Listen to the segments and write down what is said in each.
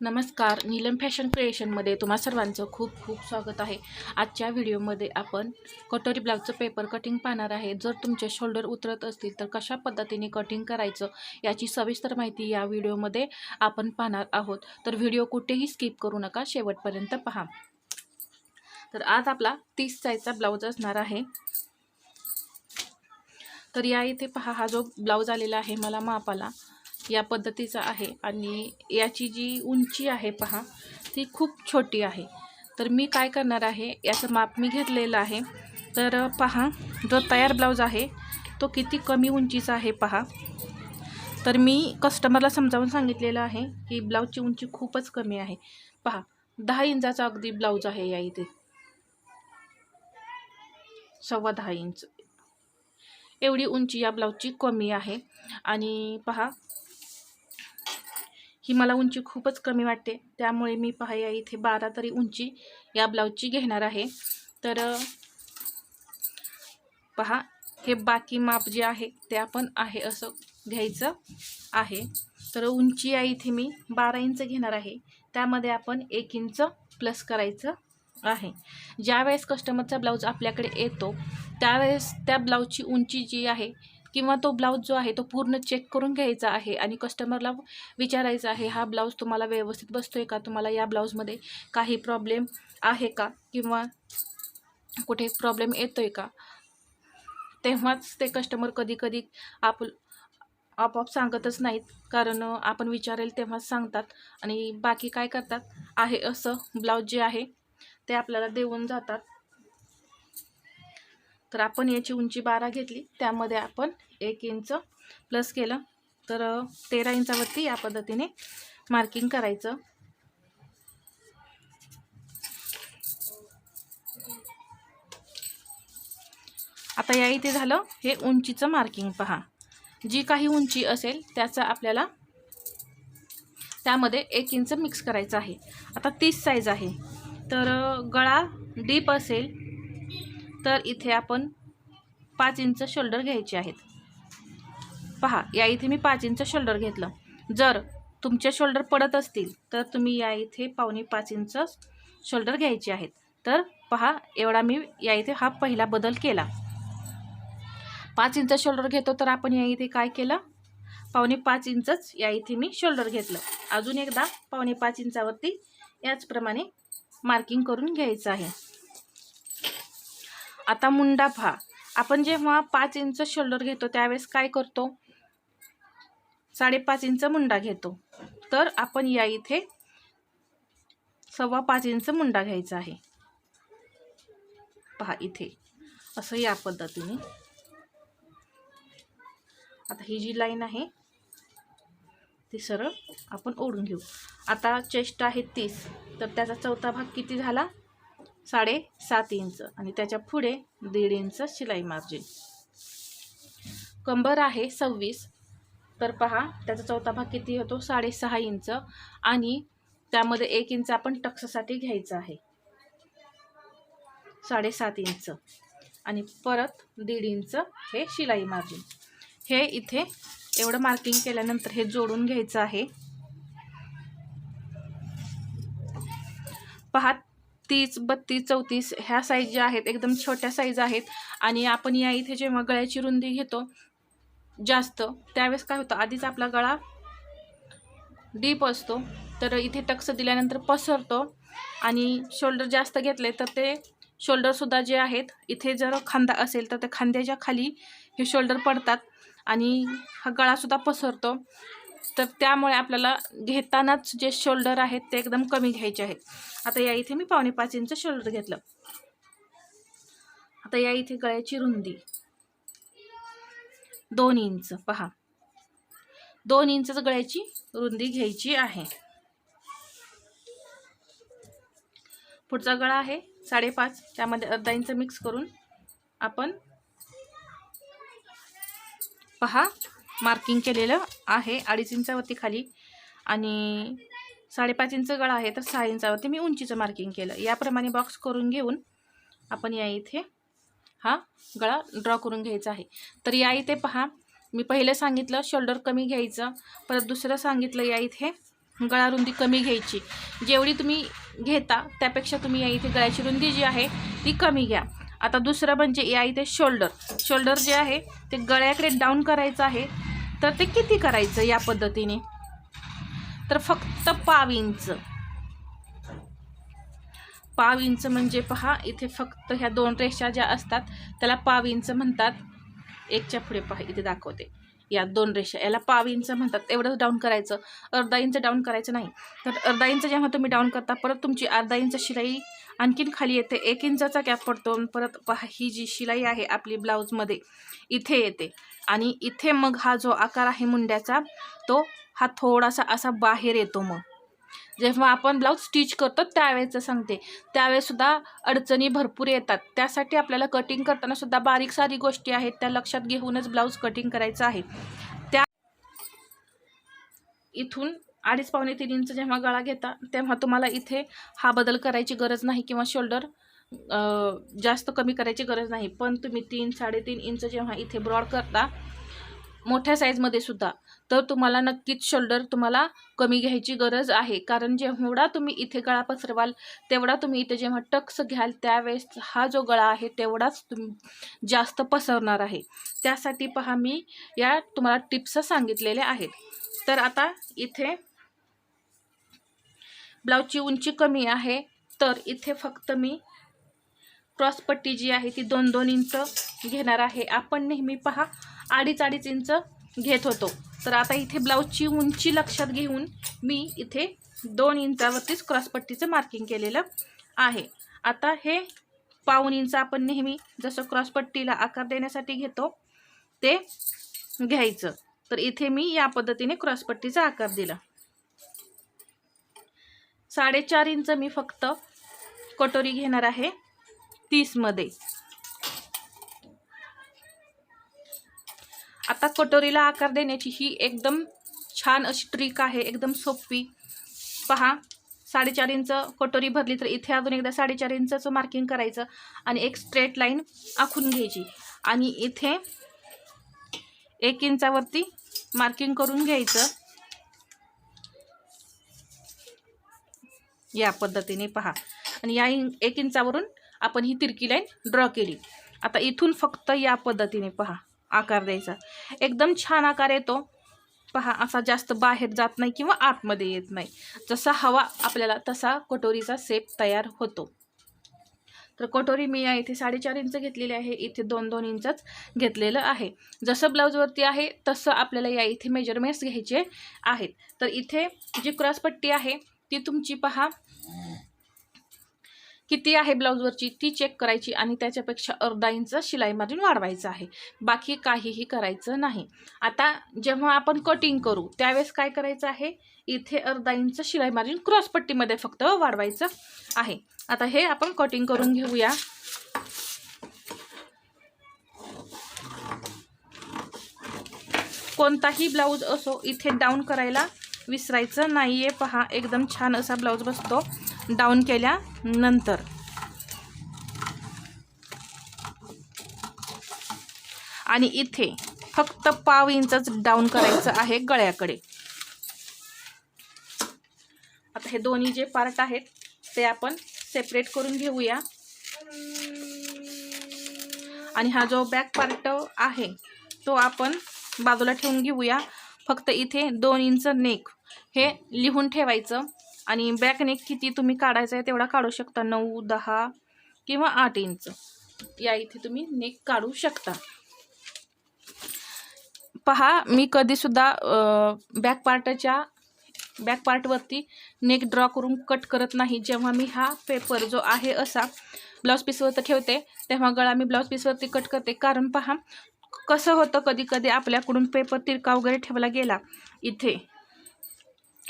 नमस्कार नीलम फॅशन क्रिएशनमध्ये तुम्हा सर्वांचं खूप खूप स्वागत आहे. आजच्या व्हिडिओमध्ये आपण कटोरी ब्लाउजचं पेपर कटिंग पाहणार आहे. जर तुमचे शोल्डर उतरत असतील तर कशा पद्धतीने कटिंग करायचं याची सविस्तर माहिती या व्हिडिओमध्ये आपण पाहणार आहोत. तर व्हिडिओ कुठेही स्किप करू नका शेवटपर्यंत पहा. तर आज आपला तीस साईजचा ब्लाऊज असणार आहे. तर या इथे पहा हा जो ब्लाऊज आलेला आहे मला मापाला. या पद्धतीचा आहे. आणि याची जी उंची आहे पहा ती खूप छोटी आहे. तर मी काय करणार आहे याचं माप मी घेतलेलं आहे. तर पहा जो तयार ब्लाऊज आहे तो किती कमी उंचीचा आहे पहा. तर मी कस्टमरला समजावून सांगितलेलं आहे की ब्लाऊजची उंची खूपच कमी आहे. पहा दहा इंचाचा अगदी ब्लाऊज आहे या इथे. सव्वा दहा इंच. एवढी उंची या ब्लाऊजची कमी आहे. आणि पहा ही मला उंची खूपच कमी वाटते. त्यामुळे मी पाहया या इथे बारा तरी उंची या ब्लाऊजची घेणार आहे. तर पहा हे बाकी माप जे आहे ते आपण आहे असं घ्यायचं आहे. तर उंची आहे इथे मी बारा इंच घेणार आहे. त्यामध्ये आपण एक इंच प्लस करायचं आहे. ज्यावेळेस कस्टमरचा ब्लाऊज आपल्याकडे येतो त्यावेळेस त्या ब्लाऊजची उंची जी आहे किंवा तो ब्लाऊज जो आहे तो पूर्ण चेक करून घ्यायचा आहे आणि कस्टमरला विचारायचा आहे हा ब्लाऊज तुम्हाला व्यवस्थित बसतो आहे का? तुम्हाला या ब्लाऊजमध्ये काही प्रॉब्लेम आहे का? किंवा कुठे प्रॉब्लेम येतो आहे का? तेव्हाच ते कस्टमर कधी कधी आप आपोआप सांगतच नाहीत कारण आपण विचारेल तेव्हाच सांगतात आणि बाकी काय करतात? आहे असं ब्लाऊज जे आहे ते आपल्याला देऊन जातात. तर आपण याची उंची बारा घेतली. त्यामध्ये आपण एक इंच प्लस केलं. तर तेरा इंचावरती या पद्धतीने मार्किंग करायचं. आता या इथे झालं हे उंचीचं मार्किंग पहा. जी काही उंची असेल त्याचा आपल्याला त्यामध्ये एक इंच मिक्स करायचं आहे. आता तीस साईज आहे. तर गळा डीप असेल तर इथे आपण पाच इंच शोल्डर घ्यायचे आहेत. पहा या इथे मी पाच इंच शोल्डर घेतलं. जर तुमचे शोल्डर पडत असतील तर तुम्ही या इथे पावणे पाच इंच शोल्डर घ्यायचे आहेत. तर पहा एवढा मी या इथे हा पहिला बदल केला. पाच इंच शोल्डर घेतो तर आपण या इथे काय केलं? पावणे पाच इंचच या इथे मी शोल्डर घेतलं. अजून एकदा पावणे पाच इंचावरती याचप्रमाणे मार्किंग करून घ्यायचं आहे. आता मुंडा पहा आपण जेव्हा पाच इंच शोल्डर घेतो त्यावेळेस काय करतो? साडेपाच इंच मुंडा घेतो. तर आपण या इथे सव्वा पाच इंच मुंडा घ्यायचा आहे. पहा इथे. असं या पद्धतीने. आता ही जी लाईन आहे ती सरळ आपण ओढून घेऊ. आता चेस्ट आहे तीस. तर त्याचा चौथा भाग किती झाला? साडेसात इंच आणि त्याच्या पुढे दीड इंच शिलाई मार्जिन. कंबर आहे सव्वीस तर पहा त्याचा चौथा भाग किती होतो? साडेसहा इंच आणि त्यामध्ये एक इंच आपण टक्ससाठी घ्यायचं आहे. साडेसात इंच आणि परत दीड इंच हे शिलाई मार्जिन. हे इथे एवढं मार्किंग केल्यानंतर हे जोडून घ्यायचं आहे. पहा तीस बत्तीस चौतीस ह्या साईज ज्या आहेत एकदम छोट्या साईज आहेत. आणि आपण या इथे जेव्हा गळ्याची रुंदी घेतो जास्त त्यावेळेस काय होतं आधीच आपला गळा डीप असतो. तर इथे टक्स दिल्यानंतर पसरतो. आणि शोल्डर जास्त घेतले तर ते शोल्डरसुद्धा जे आहेत इथे जर खांदा असेल तर त्या खांद्याच्या खाली हे शोल्डर पडतात. आणि हा गळासुद्धा पसरतो. तर त्यामुळे आपल्याला घेतानाच जे शोल्डर आहेत ते एकदम कमी घ्यायचे आहेत. आता या इथे मी पावणे पाच इंच शोल्डर घेतलं. आता या इथे गळ्याची रुंदी. दोन इंच पहा. दोन इंचच गळ्याची रुंदी घ्यायची आहे. पुढचा गळा आहे साडेपाच त्यामध्ये अर्धा इंच मिक्स करून आपण पहा मार्किंग केलेलं आहे. अडीच इंचावरती खाली. आणि साडेपाच इंच गळा आहे तर सहा इंचावरती मी उंचीचं मार्किंग केलं. याप्रमाणे बॉक्स करून घेऊन आपण या इथे हा गळा ड्रॉ करून घ्यायचा आहे. तर या इथे पहा मी पहिलं सांगितलं शोल्डर कमी घ्यायचं. परत दुसरं सांगितलं या इथे गळा रुंदी कमी घ्यायची. जेवढी तुम्ही घेता त्यापेक्षा तुम्ही या इथे गळ्याची रुंदी जी आहे ती कमी घ्या. आता दुसरं म्हणजे या इथे शोल्डर शोल्डर जे आहे ते गळ्याकडे डाऊन करायचं आहे. तर ते किती करायचं या पद्धतीने? तर फक्त पाव इंच. पाव इंच म्हणजे पहा इथे फक्त ह्या दोन रेषा ज्या असतात त्याला पाव इंच म्हणतात. एकच्या पुढे पहा इथे दाखवते. या दोन रेषा याला पाव इंच म्हणतात. एवढंच डाऊन करायचं. अर्धा इंच डाऊन करायचं नाही. तर अर्धा इंच जेव्हा तुम्ही डाऊन करता परत तुमची अर्धा इंच शिलाई आणखीन खाली येते. एक इंचाचा गॅप पडतो. परत पहा ही जी शिलाई आहे आपली ब्लाऊजमध्ये इथे येते. आणि इथे मग हा जो आकार आहे मुंड्याचा तो हा थोडासा असा बाहेर येतो मग. जेव्हा आपण ब्लाऊज स्टिच करतो त्यावेळेचं सांगते त्यावेळेसुद्धा अडचणी भरपूर येतात. त्यासाठी आपल्याला कटिंग करताना सुद्धा बारीक सारी गोष्टी आहेत. त्या लक्षात घेऊनच ब्लाऊज कटिंग करायचं आहे. त्या इथून अडीच पावणे तीन इंच जेव्हा गळा घेता तेव्हा तुम्हाला इथे हा बदल करायची गरज नाही किंवा शोल्डर जास्त कमी करायची गरज नाही. पण तुम्ही तीन साडेतीन इंच जेव्हा इथे ब्रॉड करता मोठ्या साईजमध्ये सुद्धा तर तुम्हाला नक्कीच शोल्डर तुम्हाला कमी घ्यायची गरज आहे. कारण जेवढा तुम्ही इथे गळा पसरवाल तेवढा तुम्ही इथे जेव्हा टक्स घ्याल त्यावेळेस हा जो गळा आहे तेवढाच तुम्ही जास्त पसरणार आहे. त्यासाठी पहा मी या तुम्हाला टिप्स सांगितलेल्या आहेत. तर आता इथे ब्लाऊजची उंची कमी आहे तर इथे फक्त मी क्रॉसपट्टी जी आहे ती दोन दोन इंच घेणार आहे. आपण नेहमी पहा अडीच अडीच इंच घेत होतो. तर आता इथे ब्लाऊजची उंची लक्षात घेऊन मी इथे दोन इंचावरतीच क्रॉसपट्टीचं मार्किंग केलेलं आहे. आता हे पाऊन इंच आपण नेहमी जसं क्रॉसपट्टीला आकार देण्यासाठी घेतो ते घ्यायचं. तर इथे मी या पद्धतीने क्रॉसपट्टीचा आकार दिला. साडेचार इंच मी फक्त कटोरी घेणार आहे तीसमध्ये आता कटोरीला आकार देण्याची ही एकदम छान अशी ट्रिक आहे एकदम सोपी. पहा साडेचार इंच कटोरी भरली तर इथे अजून एकदा साडेचार इंचाचं मार्किंग करायचं आणि एक स्ट्रेट लाईन आखून घ्यायची. आणि इथे एक इंचावरती मार्किंग करून घ्यायचं. या पद्धतीने पहा. आणि या इन एक इंचावरून आपण ही तिरकी लाईन ड्रॉ केली. आता इथून फक्त या पद्धतीने पहा आकार द्यायचा. एकदम छान आकार येतो. पहा असा जास्त बाहेर जात नाही किंवा आतमध्ये येत नाही. जसा हवा आपल्याला तसा कटोरीचा सेप तयार होतो. तर कटोरी मी या इथे साडेचार इंच घेतलेली आहे. इथे दोन दोन इंचच घेतलेलं आहे. जसं ब्लाऊजवरती आहे तसं आपल्याला या इथे मेजरमेंट्स घ्यायचे आहेत. तर इथे जी क्रॉसपट्टी आहे ती तुमची पहा. किती आहे ब्लाऊजवरची ती चेक करायची आणि त्याच्यापेक्षा अर्धा इंच शिलाई मार्जिन वाढवायचं आहे. बाकी काहीही करायचं नाही. आता जेव्हा आपण कटिंग करू त्यावेळेस काय करायचं आहे? इथे अर्धा इंच शिलाई मार्जिन क्रॉसपट्टीमध्ये फक्त वाढवायचं आहे. आता हे आपण कटिंग करून घेऊया. कोणताही ब्लाऊज असो इथे डाऊन करायला विसरायचं नाही आहे पहा एकदम छान असा ब्लाऊज बसतो. डाऊन केल्यानंतर. आणि इथे फक्त पाव इंचच डाऊन करायचं आहे गळ्याकडे. आता हे दोन्ही जे पार्ट आहेत ते आपण सेपरेट करून घेऊया. आणि हा जो बॅक पार्ट आहे तो आपण बाजूला ठेवून घेऊया. फक्त इथे दोन इंच नेक हे लिहून ठेवायचं. आणि बॅक नेक किती तुम्ही काढायचं आहे तेवढा काढू शकता. नऊ दहा किंवा आठ इंच या इथे तुम्ही नेक काढू शकता. पहा मी कधीसुद्धा बॅक पार्टच्या बॅक पार्टवरती नेक ड्रॉ करून कट करत नाही. जेव्हा मी हा पेपर जो आहे असा ब्लाऊज पीसवरती ठेवते तेव्हा गळा मी ब्लाऊज पीसवरती कट करते. कारण पहा कसं होतं कधी कधी आपल्याकडून पेपर तिरका वगैरे ठेवला गेला. इथे.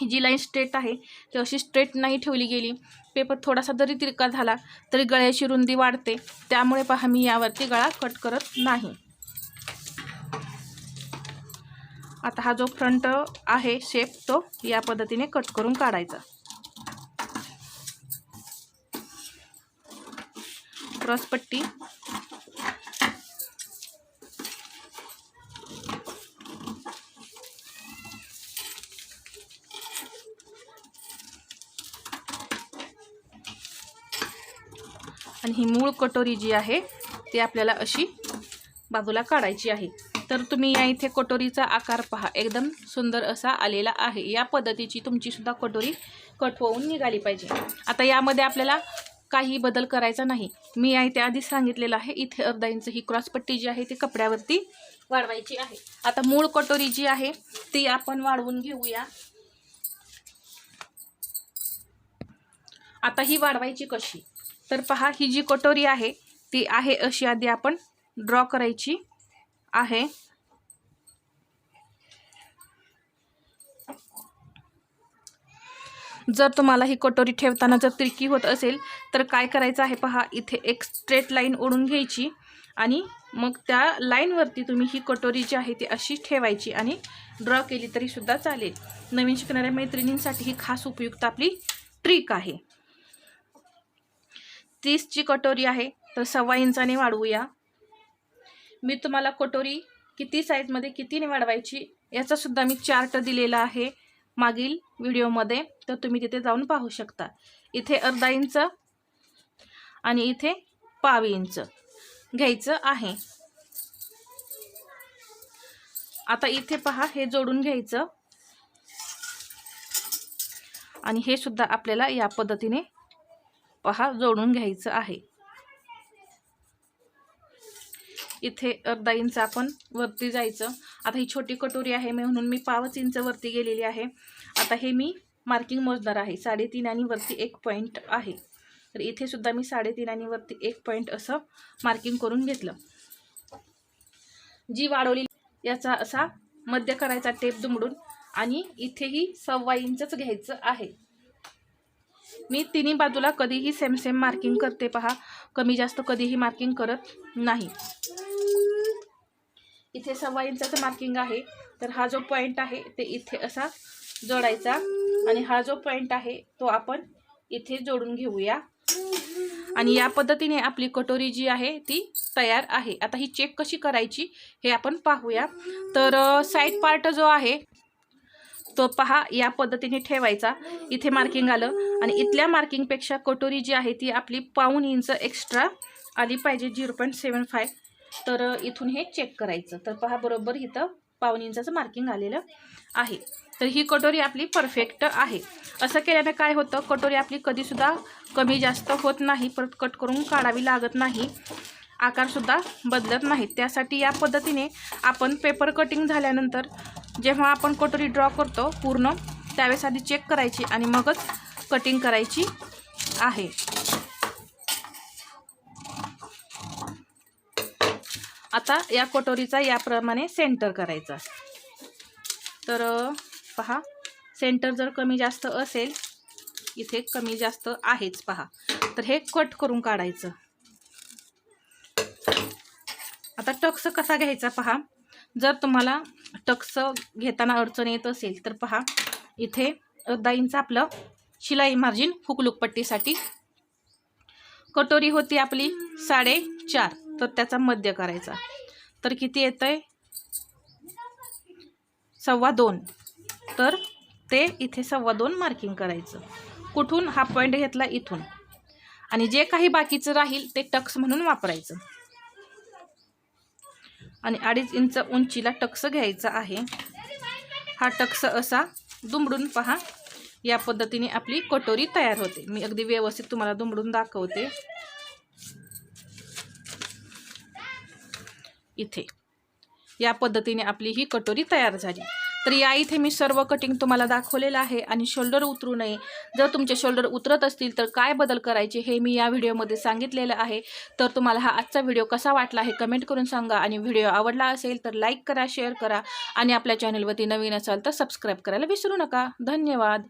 ही जी लाईन स्ट्रेट आहे ती अशी स्ट्रेट नाही ठेवली गेली. पेपर थोडासा जरी तिरका झाला तरी गळ्याची रुंदी वाढते. त्यामुळे पहा मी यावरती गळा कट करत नाही. आता हा जो फ्रंट आहे शेप तो या पद्धतीने कट करून काढायचा. क्रॉसपट्टी आणि ही मूळ कटोरी जी आहे ती आपल्याला अशी बाजूला काढायची आहे. तर तुम्ही या इथे कटोरीचा आकार पहा. एकदम सुंदर असा आलेला आहे. या पद्धतीची तुमचीसुद्धा कटोरी कट होऊन निघाली पाहिजे. आता यामध्ये आपल्याला काही बदल करायचा नाही. मी या इथे आधीच सांगितलेलं आहे इथे अर्धा इंच ही क्रॉसपट्टी जी आहे ती कपड्यावरती वाढवायची आहे. आता मूळ कटोरी जी आहे ती आपण वाढवून घेऊया. आता ही वाढवायची कशी? तर पहा ही जी कटोरी आहे ती आहे अशी आधी आपण ड्रॉ करायची आहे. जर तुम्हाला ही कटोरी ठेवताना जर तिरकी होत असेल तर काय करायचं आहे पहा इथे एक स्ट्रेट लाईन ओढून घ्यायची आणि मग त्या लाईनवरती तुम्ही ही कटोरी जी आहे ती अशी ठेवायची आणि ड्रॉ केली तरीसुद्धा चालेल. नवीन शिकणाऱ्या मैत्रिणींसाठी ही खास उपयुक्त आपली ट्रिक आहे. तीसची कटोरी आहे तर सव्वा इंचाने वाढवूया. मी तुम्हाला कटोरी किती साईजमध्ये कितीने वाढवायची याचासुद्धा मी चार्ट दिलेला आहे मागील व्हिडिओमध्ये तर तुम्ही तिथे जाऊन पाहू शकता. इथे अर्धा इंच आणि इथे पाव इंच घ्यायचं आहे. आता इथे पहा हे जोडून घ्यायचं. आणि हे सुद्धा आपल्याला या पद्धतीने पहा जोडून घ्यायचं आहे. इथे अर्धा इंच आपण वरती जायचं. आता ही छोटी कटोरी आहे म्हणून मी पावच इंच वरती गेलेली आहे. आता हे मी मार्किंग मोजणार आहे. साडेतीन आणि वरती एक पॉईंट आहे. तर इथे सुद्धा मी साडेतीन आणि वरती एक पॉईंट असं मार्किंग करून घेतलं. जी वाढवली याचा असा मध्य करायचा टेप दुमडून आणि इथेही सव्वा इंचच घ्यायचं आहे. मी तिन्ही बाजूला कधीही सेम सेम मार्किंग करते पहा. कमी जास्त कधीही मार्किंग करत नाही. इथे सव्वा इंचाचं मार्किंग आहे. तर हा जो पॉईंट आहे ते इथे असा जोडायचा. आणि हा जो पॉईंट आहे तो आपण इथे जोडून घेऊया. आणि या पद्धतीने आपली कटोरी जी आहे ती तयार आहे. आता ही चेक कशी करायची हे आपण पाहूया. तर साईड पार्ट जो आहे तो पहा या पद्धतीने ठेवायचा. इथे मार्किंग आलं. आणि इथल्या मार्किंगपेक्षा कटोरी जी आहे ती आपली पाऊन इंच एक्स्ट्रा आली पाहिजे झिरो पॉईंट सेवन फाय तर इथून हे चेक करायचं. तर पहा बरोबर इथं पाऊन इंचाचं मार्किंग आलेलं आहे. तर ही कटोरी आपली परफेक्ट आहे. असं केल्याने काय होतं कटोरी आपली कधीसुद्धा कमी जास्त होत नाही. परत कट करून काढावी लागत नाही. आकारसुद्धा बदलत नाहीत. त्यासाठी या पद्धतीने आपण पेपर कटिंग झाल्यानंतर जेव्हा आपण कटोरी ड्रॉ करतो पूर्ण त्यावेळेस आधी चेक करायची आणि मगच कटिंग करायची आहे. आता या कटोरीचा याप्रमाणे सेंटर करायचा. तर पहा सेंटर जर कमी जास्त असेल इथे कमी जास्त आहेच पहा. तर हे कट करून काढायचं. आता टक्स कसा घ्यायचा पहा. जर तुम्हाला टक्स घेताना अडचण येत असेल तर पहा. इथे अर्धा इंच आपलं शिलाई मार्जिन हुकलुकपट्टीसाठी. कटोरी होती आपली साडेचार तर त्याचा मध्य करायचा. तर किती येतं आहे सव्वा दोन. तर ते इथे सव्वा दोन मार्किंग करायचं. कुठून हा पॉईंट घेतला? इथून. आणि जे काही बाकीचं राहील ते टक्स म्हणून वापरायचं. आणि अडीच इंच उंचीला टक्स घ्यायचा आहे. हा टक्स असा दुमडून पहा. या पद्धतीने आपली कटोरी तयार होते. मी अगदी व्यवस्थित तुम्हाला दुमडून दाखवते. इथे. या पद्धतीने आपली ही कटोरी तयार झाली. तर या इथे मी सर्व कटिंग तुम्हाला दाखवलेलं आहे आणि शोल्डर उतरू नये. जर तुमचे शोल्डर उतरत असतील तर काय बदल करायचे हे मी या व्हिडिओमध्ये सांगितलेलं आहे. तर तुम्हाला हा आजचा व्हिडिओ कसा वाटला हे कमेंट करून सांगा आणि व्हिडिओ आवडला असेल तर लाईक करा शेअर करा आणि आपल्या चॅनलवरती नवीन असाल तर सबस्क्राईब करायला विसरू नका. धन्यवाद.